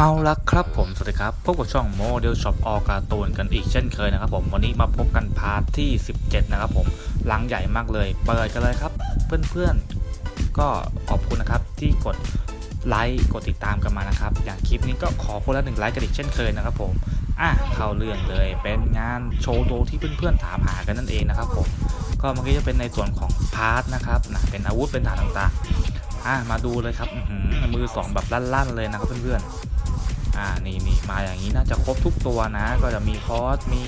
เอาละครับผมสวัสดีครับพบกับช่องโมเดลช็อปออการ์ตูนกันอีกเช่นเคยนะครับผมวันนี้มาพบกันพาร์ทที่ 17 นะครับผมหลังใหญ่มากเลย เปิดกันเลยครับ เพื่อนๆ ก็ขอบคุณนะครับที่กดไลค์กดติดตามกันมานะครับ อย่างคลิปนี้ก็ขอคนละหนึ่งไลค์กันอีกเช่นเคยนะครับผมอะเข้าเรื่องเลยเป็นงานโชว์โดที่เพื่อนๆถามหากันนั่นเองนะครับผมก็เมื่อกี้จะเป็นในส่วนของพาร์ทนะครับนะเป็นอาวุธเป็นฐานต่างๆอะมาดูเลยครับมือสองแบบลั่นๆเลยนะครับเพื่อนๆ อ่านี่นี่มาอย่างนี้น่าจะครบทุกตัวนะ ก็จะมีคอสมี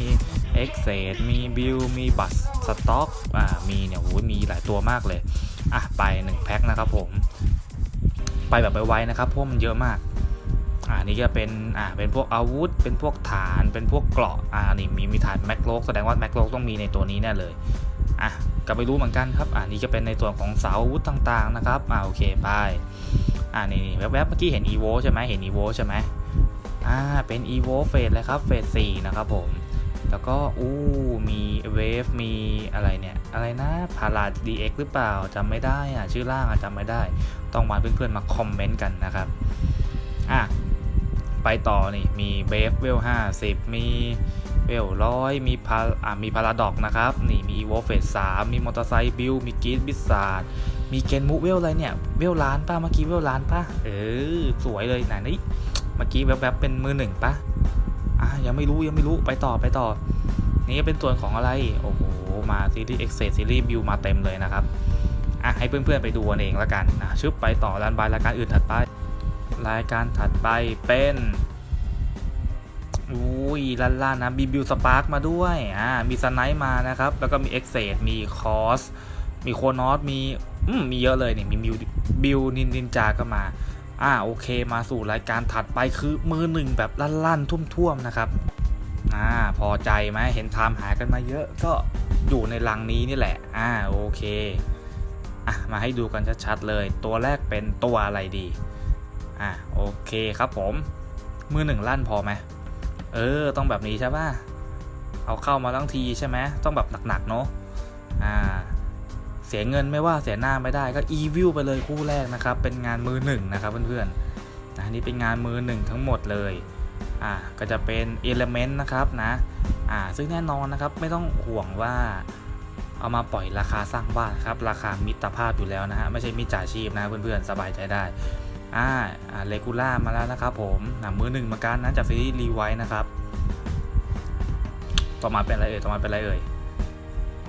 เอ็กเซดมีบิลมีบัตสต็อกอ่ามีเนี่ยโอ้ยมีหลายตัวมากเลย อะ ไป 1 แพ็คนะครับผม ไปแบบไวๆนะครับเพราะมันเยอะมากอ่านี่ก็เป็นอ่าเป็นพวกอาวุธ เป็นพวกฐานเป็นพวกเกราะอ่านี่มีมีฐานแม็กโลกแสดงว่าแม็กโลกต้องมีในตัวนี้แน่เลยอะก็ไม่รู้เหมือนกันครับอ่านี่จะเป็นในส่วนของเสาอาวุธต่างๆนะครับอ่าโอเคไปอ่านี่แวบๆเมื่อกี้เห็น EVO ใช่ไหมเห็น EVO ใช่ไหม อ่าเป็น evo เฟสเลยครับเฟส4นะครับผม แล้วก็อู้มีเวฟมีอะไรเนี่ย อะไรนะพารา dx หรือเปล่าจำไม่ได้อะชื่อล่างอะจำไม่ได้ ต้องมาเพื่อนๆมาคอมเมนต์กันนะครับ อะ ไปต่อนี่มีเบฟเวล50มีเวลร้อยมีพาอ่ามีพาราดอกนะครับ นี่มี evo เฟส3มีมอเตอร์ไซค์บิลมีกีดบิสซาร์ดมีเกนมูเวลอะไรเนี่ย เวลล้านป่ะเมื่อกี้เวลล้านป่ะเออ สวยเลยไหนนี่ มื่อกี้แวบๆเป็นมือหนึ่งปะอะยังไม่รู้ยังไม่รู้ไปต่อไปต่อ นี่เป็นส่วนของอะไร โอ้โห มาซีรีส์เอ็กเซซีรีส์บิวมาเต็มเลยนะครับ อะให้เพื่อนๆไปดูกันเองล้วกันนะชึบไปต่อรันบายรายการอื่นถัดไป รายการถัดไปเป็นอุ้ยลันล่านะมีบิวสปาร์กมาด้วย อ่า มีสไนป์มานะครับ แล้วก็มีเอ็กเซมีคอส มีโคนอส มี อืม มีเยอะเลยเนี่ยมีบิวบิวนินนินจาก็มา อ่าโอเคมาสู่รายการถัดไปคือมือหนึ่งแบบลั่นๆ ทุ่มๆนะครับอ่าพอใจไหมเห็นทามหากันมาเยอะก็อยู่ในลังนี้นี่แหละอ่าโอเคอะมาให้ดูกันชัดๆเลย ตัวแรกเป็นตัวอะไรดีอ่าโอเคครับผม มือหนึ่งลั่นพอไหมเออต้องแบบนี้ใช่ป่ะเอาเข้ามาทั้งทีใช่ไหมต้องแบบหนักๆเนาะอ่า เสียเงินไม่ว่าเสียหน้าไม่ได้ก็อีวิวไปเลยคู่แรกนะครับ เป็นงานมือหนึ่งนะครับเพื่อนๆนะนี่เป็นงานมือหนึ่งทั้งหมดเลยอ่าก็จะเป็นเอลเมนต์นะครับนะอ่าซึ่งแน่นอนนะครับไม่ต้องห่วงว่าเอามาปล่อยราคาสร้างบ้านครับ ราคามิตรภาพอยู่แล้วนะฮะไม่ใช่มิจฉาชีพนะเพื่อนๆ สบายใจได้อ่าอ่าเลกูล่ามาแล้วนะครับผมนะมือหนึ่งมือนกันนะจากซีรีส์รีไวท์นะครับ ต่อมาเป็นอะไรเอ่ยต่อมาเป็นอะไรเอ่ย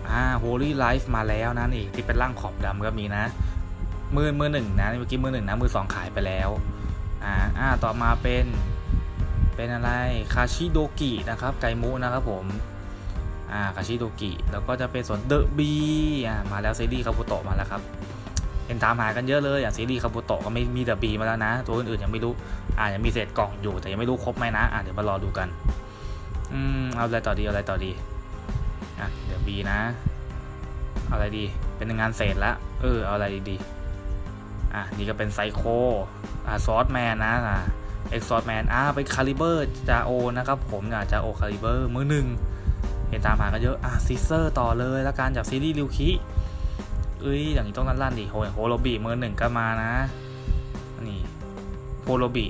อ่า Holy Life มาแล้วนะนี่ที่เป็นร่างขอบดำก็มีนะ มือมือหนึ่งนะเมื่อกี้มือหนึ่งนะมือสองขายไปแล้วอ่าอ่าต่อมาเป็นเป็นอะไรคาชิโดกินะครับไกมูนะครับผมอ่าคาชิโดกิแล้วก็จะเป็นส่วนเดอะบีอ่ามาแล้วซีรีส์คาบุโตะมาแล้วครับเห็นตามหากันเยอะเลยอะซีรีส์คาบุโตะก็ไม่มีเดอะบีมาแล้วนะ ตัวอื่นๆยังไม่รู้อ่ายังมีเศษกล่องอยู่แต่ยังไม่รู้ครบไหมนะอ่าเดี๋ยวมารอดูกันอืมเอาอะไรต่อดีเอาอะไรต่อดี B นะ เอาอะไรดี เป็นงานเศษละ เออ เอาอะไรดี อะ นี่ก็เป็นไซโค อะซอสแมนนะอะเอ็กซอสแมนอะเป็นคาลิเบอร์จาโอนะครับผมอะจาโอคาลิเบอร์มือหนึ่งเห็นตามหากันเยอะ อะซิเซอร์ต่อเลยแล้วกันจากซีรีส์ริวคิเอ้ยอย่างนี้ต้องลั่นๆดิโฮโฮโลบีมือหนึ่งก็มานะ นี่โฮโลบี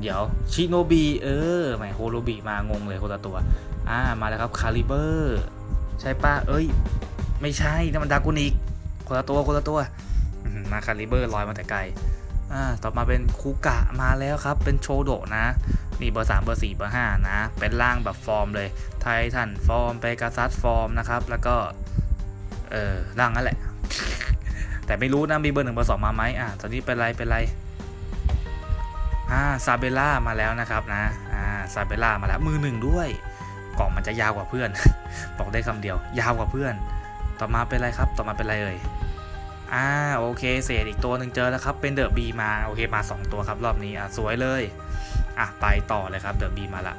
เดี๋ยวชิโนบีเออแหมโฮโลบีมางงเลยคนละตัว อ่ามาแล้วครับคาลิเบอร์ ใช่ปะเอ้ย ไม่ใช่นั่นมันดากุนิกคนละตัวคนละตัวมาคาลิเบอร์ลอยมาแต่ไกลอ่าต่อมาเป็นคูกะมาแล้วครับ เป็นโชโดะนะนี่เบอร์สามเบอร์สี่เบอร์ห้านะ เป็นร่างแบบฟอร์มเลย ไททันฟอร์มเปกาซัสฟอร์มนะครับ แล้วก็ เออร่างนั่นแหละ แต่ไม่รู้นะ มีเบอร์หนึ่งเบอร์สองมาไหมอ่าตอนนี้เป็นไร เป็นไร อ่า ซาเบล่ามาแล้วนะครับนะ อ่า ซาเบล่ามาแล้ว มือหนึ่งด้วย ล่องมันจะยาวกว่าเพื่อน บอกได้คำเดียว ยาวกว่าเพื่อน ต่อมาเป็นอะไรครับ ต่อมาเป็นอะไรเอ่ยอ่าโอเคเศษอีกตัวหนึ่งเจอแล้วครับ เป็นเดอะบีมาโอเคมา 2 ตัวครับรอบนี้อะสวยเลยอะไปต่อเลยครับเดอะบีมาละ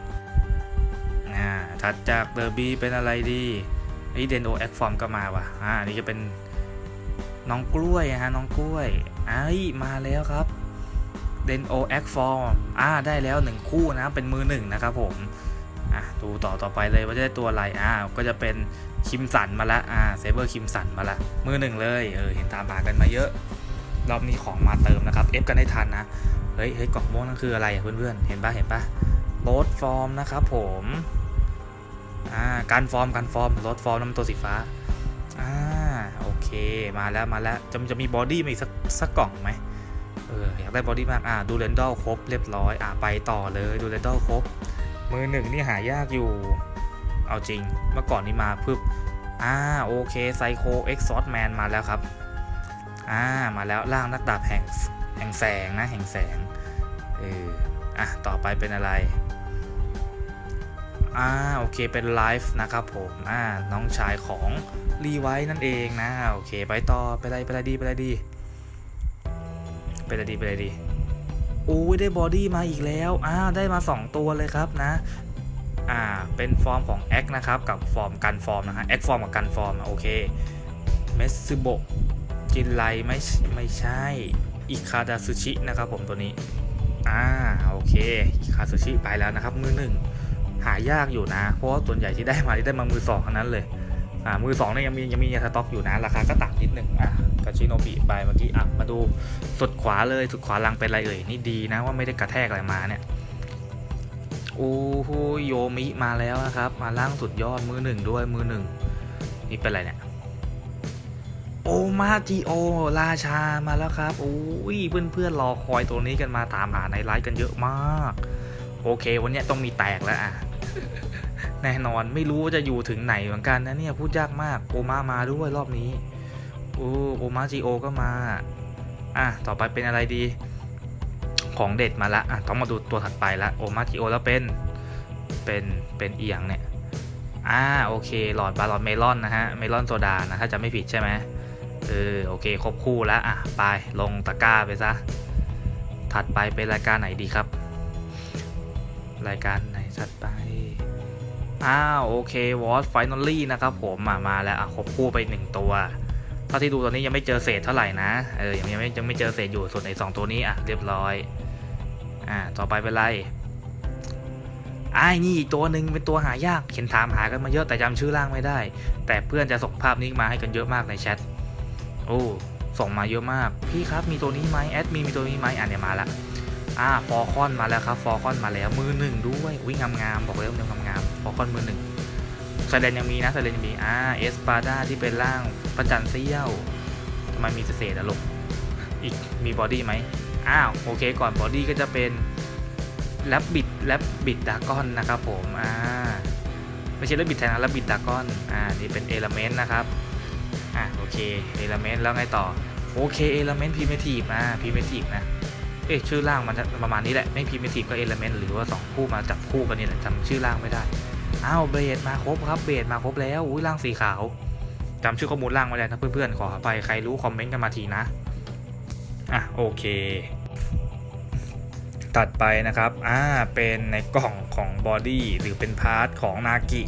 อ่าถัดจากเดอะบีเป็นอะไรดีไอเดนโอแอคฟอร์มก็มาว่ะอ่านี่จะเป็นน้องกล้วยฮะน้องกล้วยไอ้ยมาแล้วครับเดนโอแอคฟอร์มอ่าได้แล้วหนึ่งคู่นะเป็นมือหนึ่งนะครับผม อะดูต่อต่อไปเลยว่าจะได้ตัวอะไรอ่าก็จะเป็นคิมสันมาละอ่าเซเบอร์คิมสันมาละมือหนึ่งเลยเออเห็นตามหากันมาเยอะ รอบนี้ของมาเติมนะครับเอฟกันให้ทันนะเฮ้ยเฮ้ยกล่องม่วงนั่นคืออะไรอะเพื่อนๆเห็นปะเห็นปะโรดฟอร์มนะครับผมอ่าการฟอร์มการฟอร์มโรดฟอร์มน้ำตัวสีฟ้าอ่าโอเคมาแล้วมาแล้วจะจะมีบอดี้มาอีกสักสักกล่องไหมเอออยากได้บอดี้มากอ่าดูเรนดอลครบเรียบร้อยอ่าไปต่อเลยดูเรนดอลครบ มือหนึ่งนี่หายากอยู่ เอาจริง เมื่อก่อนนี้มาพึบอ่าโอเคไซโคเอ็กซ์ซอสแมนมาแล้วครับ อ่ามาแล้วร่างนักดาบแห่งแห่งแสงนะแห่งแสงเอออะต่อไปเป็นอะไรอ่าโอเคเป็นไลฟ์นะครับผมอ่าน้องชายของรีไวท์นั่นเองนะโอเคไปต่อไปอะไรไปอะไรดีไปอะไรดีไปอะไรดีไปอะไรดี โอ้ยได้บอดี้มาอีกแล้วอ่าได้มา 2 ตัวเลยครับนะอ่าเป็นฟอร์มของแอคนะครับกับฟอร์มกันฟอร์มนะฮะแอคฟอร์มกับกันฟอร์มโอเคเมสซิโบจินไลไม่ไม่ใช่อิคาดาซูชินะครับผมตัวนี้อ่าโอเคอิคาซูชิไปแล้วนะครับมือหนึ่งหายากอยู่นะ เพราะว่าส่วนใหญ่ที่ได้มาที่ได้มามือสองทั้งนั้นเลย อ่ามือสองเนี่ยยังมียังมีในสต็อกอยู่นะราคาก็ต่างนิดหนึ่งอะกาชิโนบิไปเมื่อกี้อะมาดูสุดขวาเลยสุดขวาลังเป็นอะไรเอ่ยนี่ดีนะว่าไม่ได้กระแทกอะไรมาเนี่ยโอ้โหโยมิมาแล้วนะครับ มาล่างสุดยอดมือหนึ่งด้วยมือหนึ่งนี่เป็นอะไรเนี่ยโอมาจิโอราชามาแล้วครับโอ้ยเพื่อนๆรอคอยตัวนี้กันมาตามหาในไลฟ์กันเยอะมาก โอเค วันนี้ต้องมีแตกแล้วอะ แน่นอนไม่รู้ว่าจะอยู่ถึงไหนเหมือนกันนะเนี่ยพูดยากมากโอมามาด้วยรอบนี้โอ้โอมาจิโอก็มาอะต่อไปเป็นอะไรดี ของเด็ดมาละอะต้องมาดูตัวถัดไปละโอมาจิโอแล้วเป็นเป็นเป็นเอียงเนี่ยอ่าโอเคหลอดบาลอนเมลอนนะฮะเมลอนโซดานะถ้าจะไม่ผิดใช่ไหมเออโอเคครบคู่แล้วอะไปลงตะกร้าไปซะถัดไปเป็นรายการไหนดีครับ รายการไหนถัดไป อ้าวโอเควอตไฟนอลลี่นะครับผมมามาแล้วอะครบคู่ไปหนึ่งตัวเท่าที่ดูตอนนี้ยังไม่เจอเศษเท่าไหร่นะเออยังยังไม่ยังไม่เจอเศษอยู่ส่วนไอ้สองตัวนี้อะเรียบร้อยอ่าต่อไปเป็นไรไอ้นี่อีกตัวหนึ่งเป็นตัวหายากเห็นถามหากันมาเยอะแต่จำชื่อร่างไม่ได้ แต่เพื่อนจะส่งภาพนี้มาให้กันเยอะมากในแชทโอ้ส่งมาเยอะมาก พี่ครับมีตัวนี้ไหมแอดมีมีตัวนี้ไหมอะเนี่ยมาละอ่าฟอร์คอนมาแล้วครับฟอร์คอนมาแล้วมือหนึ่งด้วยอุ้ยงามๆบอกเลยว่างาม ๆฟอร์คอนมือหนึ่งไซเลนยังมีนะไซเลนยังมีอ่าเอสปาดาที่เป็นร่างประจันเซี่ยวทำไมมีเศษอะลกอีกมีบอดี้ไหมอ้าวโอเคก่อนบอดี้ก็จะเป็นแลบบิดแลบบิดดากอนนะครับผมอ่าไม่ใช่แลบบิดแทนนะแลบบิดดากอนอ่านี่เป็นเอลเมนต์นะครับอ่าโอเคเอลเมนต์แล้วไงต่อโอเคเอลเมนต์พิมทีฟอ่าพิมทีฟนะ เอ๊ะชื่อร่างมันจะประมาณนี้แหละไม่พิมทีก็เอลเมนต์หรือว่าสองคู่มาจับคู่กันนี่แหละจำชื่อร่างไม่ได้อ้าวเบดมาครบครับเบดมาครบแล้วอุ้ยร่างสีขาวจำชื่อข้อมูลร่างไว้แล้วนะเพื่อนๆขออภัยใครรู้คอมเมนต์กันมาทีนะอะโอเคตัดไปนะครับ อ่า เป็นในกล่องของบอดี้หรือเป็นพาร์ทของนากิ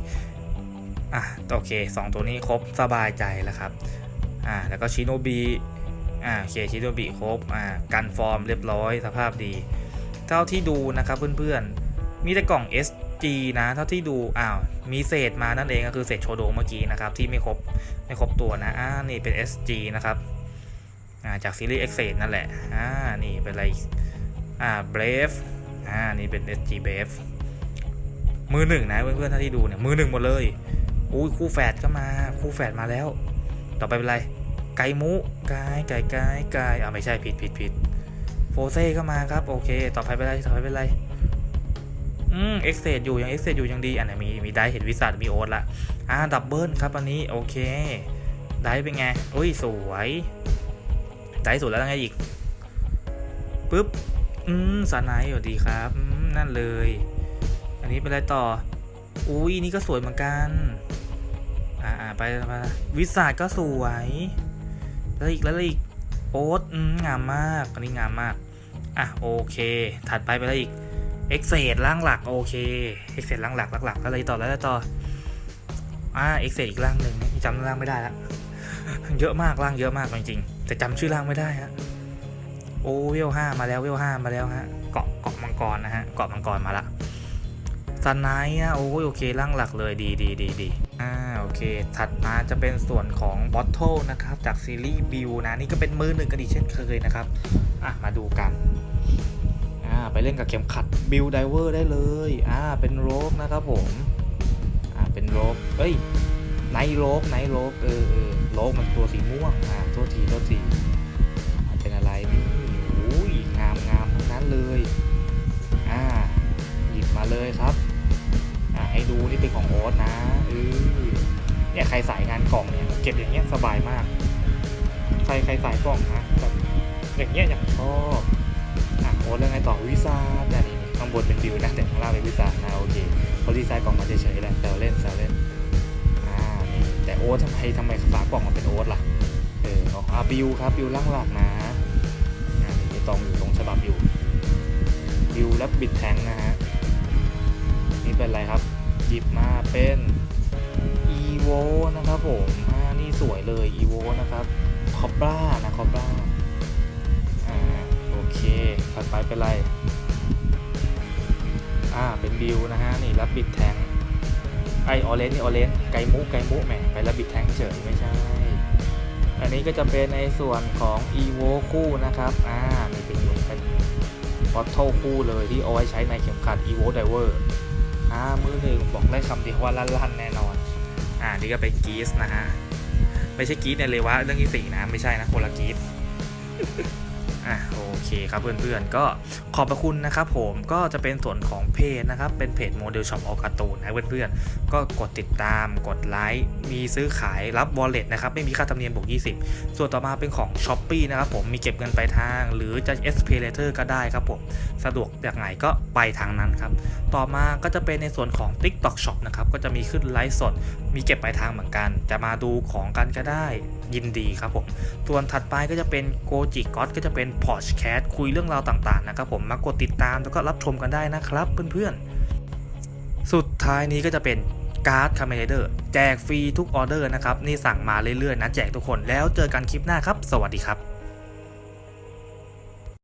อะ โอเคสองตัวนี้ครบสบายใจแล้วครับ อ่า แล้วก็ชิโนบิ อ่า โอเคชิโนบิครบ อ่า กันฟอร์มเรียบร้อยสภาพดี เท่าที่ดูนะครับเพื่อนๆ มีแต่กล่อง SG นะ เท่าที่ดู อ้าว มีเศษมานั่นเองก็คือเศษโชโดเมื่อกี้นะครับ ที่ไม่ครบ ไม่ครบตัวนะ อ่า นี่เป็น SG นะครับ อ่า จากซีรีส์ X เศษนั่นแหละ อ่า นี่เป็นอะไร อ่า Brave อ่า นี่เป็น SG Brave มือหนึ่งนะเพื่อนๆเท่าที่ดูเนี่ยมือหนึ่งหมดเลย อุ้ยคู่แฝดก็มาคู่แฝดมาแล้ว ต่อไปเป็นอะไร ไก่มุไก่ไก่ไก่ไก่อ่าไม่ใช่ผิดผิดผิดโฟเซ่ก็มาครับ โอเค ต่อไปเป็นไรต่อไปเป็นไรอืมเอ็กเซอยู่ยังเอ็กเซอยู่ยังดี อันไหนมีมีได้เห็นวิสัทมีโอ๊ตละอ่าดับเบิลครับอันนี้โอเค ได้เป็นไงอุ้ยสวยได้สุดแล้วยังไงอีกปุ๊บอืมสาไนท์สวัสดีครับอืมนั่นเลย อันนี้เป็นไรต่อ อุ้ยนี่ก็สวยเหมือนกัน อ่าอ่าไปไปวิสัทก็สวย แล้วอีกแล้วอีกโอ๊ตงามมากอันนี้งามมาก อะโอเค ถัดไปไปแล้วอีกเอ็กเซดร่างหลักโอเคเอ็กเซดร่างหลักหลักๆอะไรต่อแล้วต่ออ่าเอ็กเซดอีกร่างหนึ่งจำร่างไม่ได้ละเยอะมากร่างเยอะมากจริงๆแต่จำชื่อร่างไม่ได้ฮะโอ้เวลห้ามาแล้วเวลห้ามาแล้วฮะเกาะเกาะมังกรนะฮะเกาะมังกรมาละ ซันไนท์อะโอ้ยโอเคร่างหลักเลยดีดีดีดีอ่าโอเค ถัดมาจะเป็นส่วนของบอทเทิลนะครับจากซีรีส์บิวนะนี่ก็เป็นมือหนึ่งกันอีกเช่นเคยนะครับอะมาดูกันอ่าไปเล่นกับเข็มขัดบิลไดเวอร์ได้เลยอ่าเป็นโรกนะครับผมอ่าเป็นโรกเอ้ยไนโรกไนโรกเออเออโรกมันตัวสีม่วงอ่าตัวทีตัวทีเป็นอะไรนี่โอ้ยงามงามทั้งนั้นเลยอ่าหยิบมาเลยครับ ดูนี่เป็นของโอ๊ตนะเออเนี่ยใครสายงานกล่องเนี่ยเก็บอย่างเงี้ยสบายมาก ใครใครสายกล่องนะแบบอย่างเงี้ยอย่างชอบอะโอ๊ตเรื่องไงต่อวิซาแต่นี่นี่ข้างบนเป็นบิวนะแต่ข้างล่างเป็นวิซ่านะโอเคเขาดีไซน์กล่องมาเฉยๆแหละแซวเล่นแซวเล่นอ่านี่แต่โอ๊ตทำไมทำไมฝากล่องมันเป็นโอ๊ตล่ะเออบอกอ่าบิวครับบิวล่างหลักนะอ่านี่ตรงอยู่ตรงฉบับบิวบิวและบิดแทงนะฮะนี่เป็นอะไรครับ หยิบมาเป็น e v o นะครับผมอ่านี่สวยเลย e v o นะครับคอปรานะคอปราอ่าโอเคถัดไปเป็นไรอ่าเป็นบิวนะฮะนี่รับบิดแทงไอออเรนนี่ออเรนไกมุไกมุแหมไปรับบิดแทงเฉยไม่ใช่ อันนี้ก็จะเป็นในส่วนของ e v o คู่นะครับอ่านี่เป็นเป็นบอทเทิลคู่เลยที่เอาไว้ใช้ในเข็มขัด e v o Diver ามือหนึ่งบอกได้คำเดียวว่าลั่นๆแน่นอน อ่านี่ก็เป็นกีสนะฮะ ไม่ใช่กีสในเลวะเรื่องที่สี่นะ ไม่ใช่นะคนละกีส อะโอเคครับเพื่อนๆ ก็ขอบพระคุณนะครับผมก็จะเป็นส่วนของเพจนะครับ เป็นเพจโมเดลช็อปออกาตูนนะเพื่อนๆ ก็กดติดตามกดไลค์มีซื้อขายรับ wallet นะครับ ไม่มีค่าธรรมเนียมบวก 20 ส่วนต่อมาเป็นของ s h อ p e e นะครับผมมีเก็บเงินปลายทาง หรือจะ s p a y Later ก็ได้ครับผมสะดวกจากไหนก็ไปทางนั้นครับ ต่อมาก็จะเป็นในส่วนของ TikTok Shop นะครับก็จะมีขึ้นไลฟ์สด มีเก็บปลายทางเหมือนกัน จะมาดูของกันก็ได้ยินดีครับผมส่วนถัดไปก็จะเป็นโกจิก็ก็จะเป็นพอดแคสคุยเรื่องราวต่างๆนะครับผมมากดติดตามแล้วก็รับชมกันได้นะครับเพื่อนๆ สุดท้ายนี้ก็จะเป็นการ์ดคาเมเดอร์แจกฟรีทุกออเดอร์นะครับ นี่สั่งมาเรื่อยๆนะแจกทุกคนแล้วเจอกันคลิปหน้าครับ สวัสดีครับ